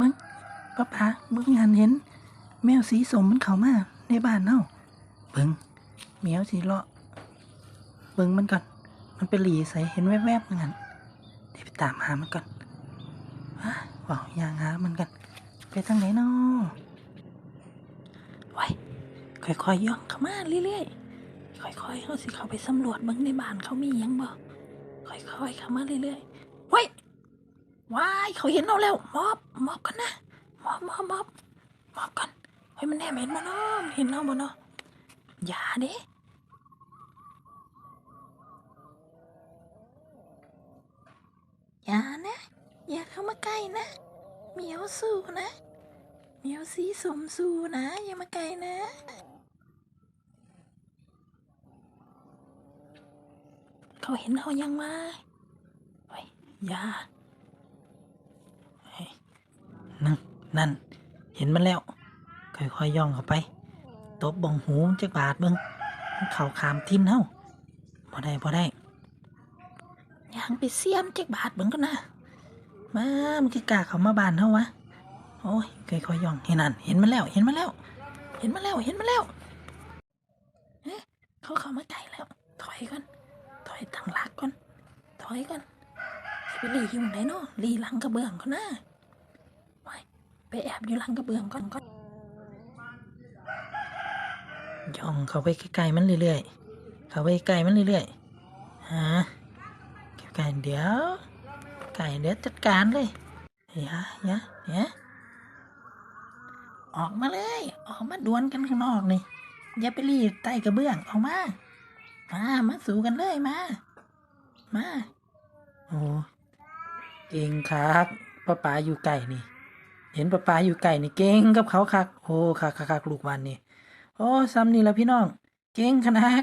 ป้าป๋าเบิ่งหันเห็น แมวสีสมมันเข้ามาในบ้านเฮาเบิ่งแมวสีเลาะเบิ่งมันก่อน มันไปหลีใส่เห็นแวบๆนั่นเดี๋ยวไปตามหามันก่อนว้าว้าวยางหามันกัน ไปทางไหนเนาะไว้ค่อยๆย่องเข้ามาเรื่อยๆค่อยๆเขาสิเขาไปสำรวจเบิ่งในบ้านเขามียังบ่ค่อยๆเข้ามาเรื่อยๆไว้ ว้ายเขาเห็นเราแล้วมอบมอบกันนะมอบมอบมอบมอบกันเฮ้ยมันแน่เห็นบ่เนาะเห็นเราบ่เนาะอย่าเด้อย่านะ อย่าเข้ามาใกล้นะเหมียวสู้นะเหมียวสีสมสู้นะ อย่ามาใกล้นะเขาเห็นเขายังมาเฮ้ยอย่า นั่นนั่น เห็นมันแล้ว ค่อยๆย่องเข้าไป ตบบองหูจักบาดเบิงเข่าขามทิมเฮาบ่ได้บ่ได้ย่างไปเสียมจักบาดเบิงก็นะมามันคือกาเขามาบานเฮาวะโอ้ยค่อยๆย่องเห็นนั่น เห็นมันแล้ว เห็นมันแล้ว เห็นมันแล้ว เห็นมันแล้วเอ๊ะเขาเข้ามาใกล้แล้ว ถอยก่อน ถอยตั้งหลักก่อน ถอยก่อนไปหลีอยู่ไหนเนาะหลีหลังกระเบื้องก่อนนะ แอบอยู่หลังกระเบื้องก่อนก่อนย่องเข้าไปใกล้ๆมันเรื่อยๆ เข้าไปใกล้มันเรื่อยๆ ฮะใกล้เดี๋ยว ไก่เดี๋ยวจัดการเลยเฮ้ยะเนี่ยเนี่ยออกมาเลย ออกมาดวลกันข้างนอกนี่ อย่าไปรีดใต้กระเบื้องออกมา มา มาสู่กันเลยมา มา โอ้เก่งครับป้าป๋าอยู่ไก่นี่ เห็นป้าป๋าอยู่ไก่นี่เก่งกับเขาคักโอ้คักคักคักลูกวันนี่โอ้ซ้ำนี่ละพี่น้อง เก่งขนาด